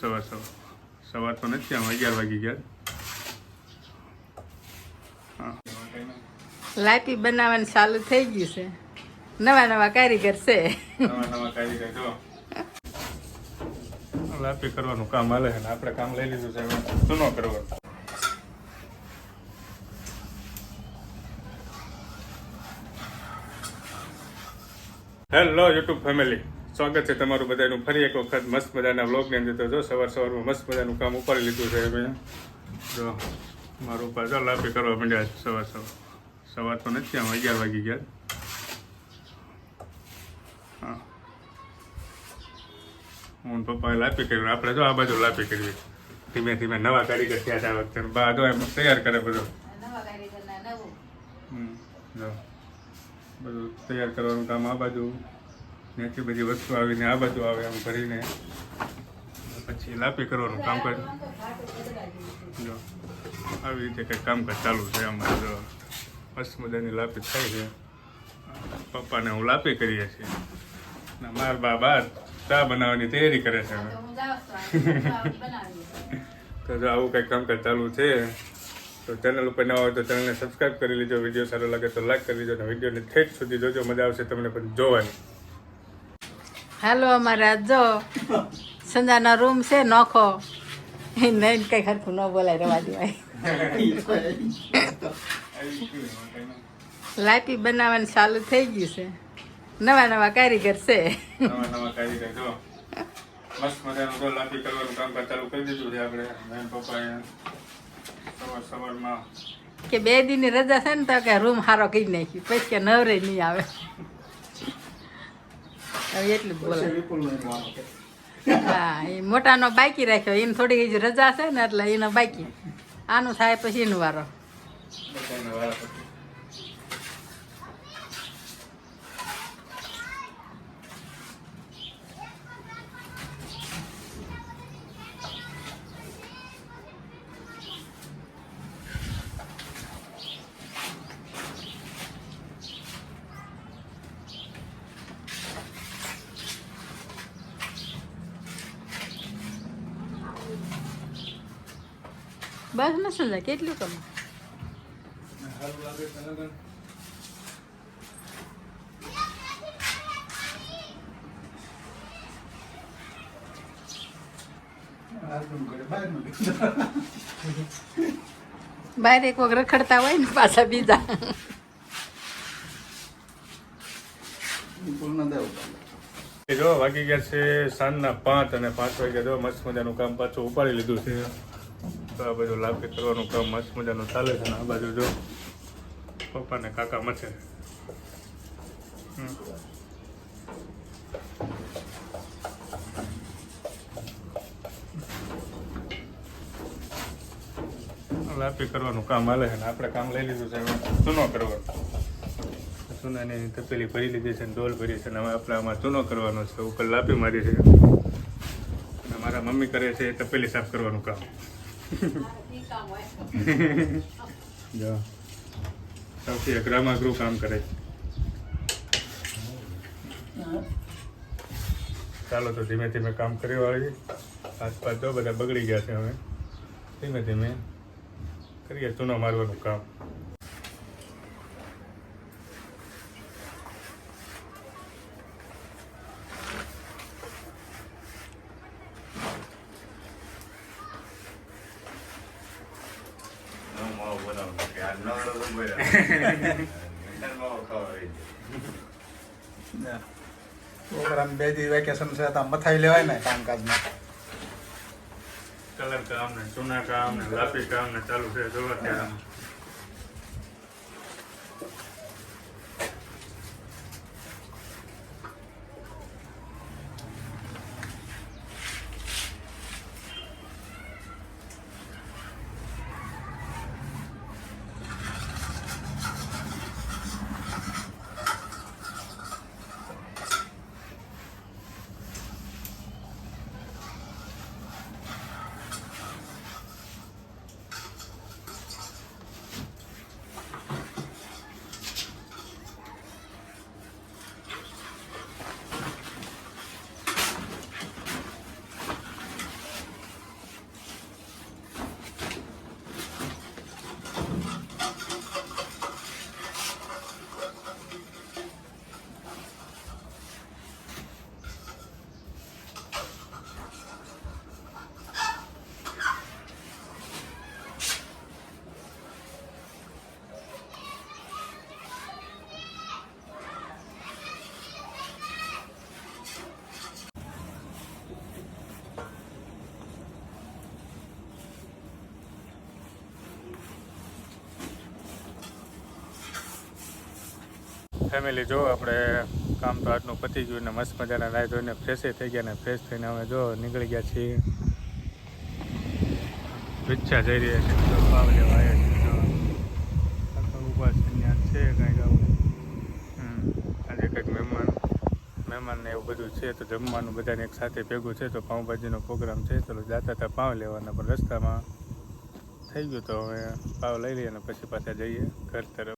સવાર સવાર. સવાર તો નથી આમ અગિયાર વાગી ગયા. લાપી બનાવવાનું ચાલુ થઈ ગયું છે. નવા નવા કારીગર છે. નવા નવા કારીગર જો. લાપી કરવાનું કામ હાલે છે આપણે કામ લઈ લીધું છે સુનો કરવાનું? હેલો યુટ્યુબ ફેમિલી સ્વાગત છે તમારું બધાનું. ફરી એક વખત મસ્ત મજાના વ્લોગની અંદર તો જો સવાર સવારમાં મસ્ત મજાનું કામ ઉપાડી લીધું છે મેં જો મારું ઉપર લાપી કરવા માંડ્યા છે સવાર સવાર. સવાર તો નથી આમ અગિયાર વાગી ગયા. હા. હું પપ્પાએ લાપી કર્યું આપણે જો આ બાજુ લાપી કરવી ધીમે ધીમે નવા કારીગર થયા આ વખતે. બા જો એમ તૈયાર કરે બધું. હમ, જો. બધું તૈયાર કરવાનું કામ આ બાજુ. ત્યાંથી બધી વસ્તુ આવીને, આ બાજુ આવે એમ ભરીને. પછી લાપી કરવાનું કામકાજ જો, આવી રીતે કંઈક કામકાજ ચાલુ છે અમારે જો મસ્ત મજાની લાપી થાય છે. પપ્પાને હું લાપી કરીએ છીએ. ને માર બા બાર ચા બનાવવાની તૈયારી કરે છે તો જો આવું કંઈક કામકાજ ચાલુ છે, તો ચેનલ ઉપર ન હોય તો ચેનલને સબસ્ક્રાઈબ કરી લેજો. વીડિયો સારો લાગે તો લાઈક કરી લેજો અને વિડીયોને ઠેઠ સુધી જોજો. મજા આવશે તમને પણ જોવાની. હાલો અમારા જો સંજાનો રૂમ છે નોખો. એ નહીં કઈ ખરખું ન બોલાય રવા દેવાય. લાપી બનાવવાનું ચાલુ થઈ ગયું છે. નવા નવા કારીગર છે. નવા નવા કારીગર જો. મસ્ત મજાનું જો લાપી કરવાનું કામકાજ ચાલુ કરી દીધું છે આપણે. બેન પપ્પાએ સવાર સવારમાં. કે બે દિનની રજા છે ને તો કે રૂમ સારો કરી નાખ્યું પછી કે નવરે નહીં આવે. એટલું બોલે હા એ મોટાનો બાકી રાખ્યો. એને થોડી હજી રજા છે ને એટલે એનો બાકી. આનું થાય પછી એનું વારો. બસ સમજાય કેટલું કરું લાગે તો લગન બહાર એક વગર રખડતા હોય ને પાછા બીજા. જો, વાગી ગયા છે સાંજના પાંચ અને પાંચ વાગ્યા જો, મસ્ત મજાનું કામ પાછું ઉપાડી લીધું છે. તો આ બાજુ લાપી કરવાનું કામ મસ્ત મજાનું ચાલે છે આ બાજુ જો. પપ્પા ને કાકા મચે. લાપી કરવાનું કામ હાલે છે ને આપણે કામ લઈ લીધું છે ચૂનો કરવાનો? ચૂનાની તપેલી ભરી લીધી છે ડોલ ભરી છે ને હવે આપણે આમાં ચૂનો કરવાનો છે. ઉપર લાપી મારી છે. મારા મમ્મી કરે છે તપેલી સાફ કરવાનું કામ. સૌથી અઘરામાં અઘરું કામ કરે ચાલો તો ધીમે ધીમે કામ કરી વાળી આસપાસ જો બધા બગડી ગયા છે હવે. ધીમે ધીમે કરીએ ચૂનો મારવાનું કામ. પ્રોગ્રામ બે દી વેકેશન છે તો મથાઈ લેવાય ને કામકાજમાં. કલર કામ ને ચૂના કામ ને લાપી કામ ને ચાલુ છે જોવા ત્યાં. ફેમિલી જો, આપણે કામ તો આજનું પતી ગયું ને મસ્ત મજાના નાહી ધોઈને ફ્રેશે થઈ ગયા ને ફ્રેશ થઈને અમે જો નીકળી ગયા છીએ. રિક્ષા જઈ રહ્યા છે ભાવ લેવા આવ્યા છે છે, ત્યાં છે કાંઈક આવું આજે કંઈક મહેમાન મહેમાન ને એવું બધું છે, તો જમવાનું બધાને એક સાથે ભેગું છે, તો પાઉંભાજીનો પ્રોગ્રામ છે ચલો જાતા હતા પાવ લેવાના, પણ રસ્તામાં થઈ ગયું તો હવે પાવ લઈ લઈએ અને પછી પાછા જઈએ, ઘર તરફ.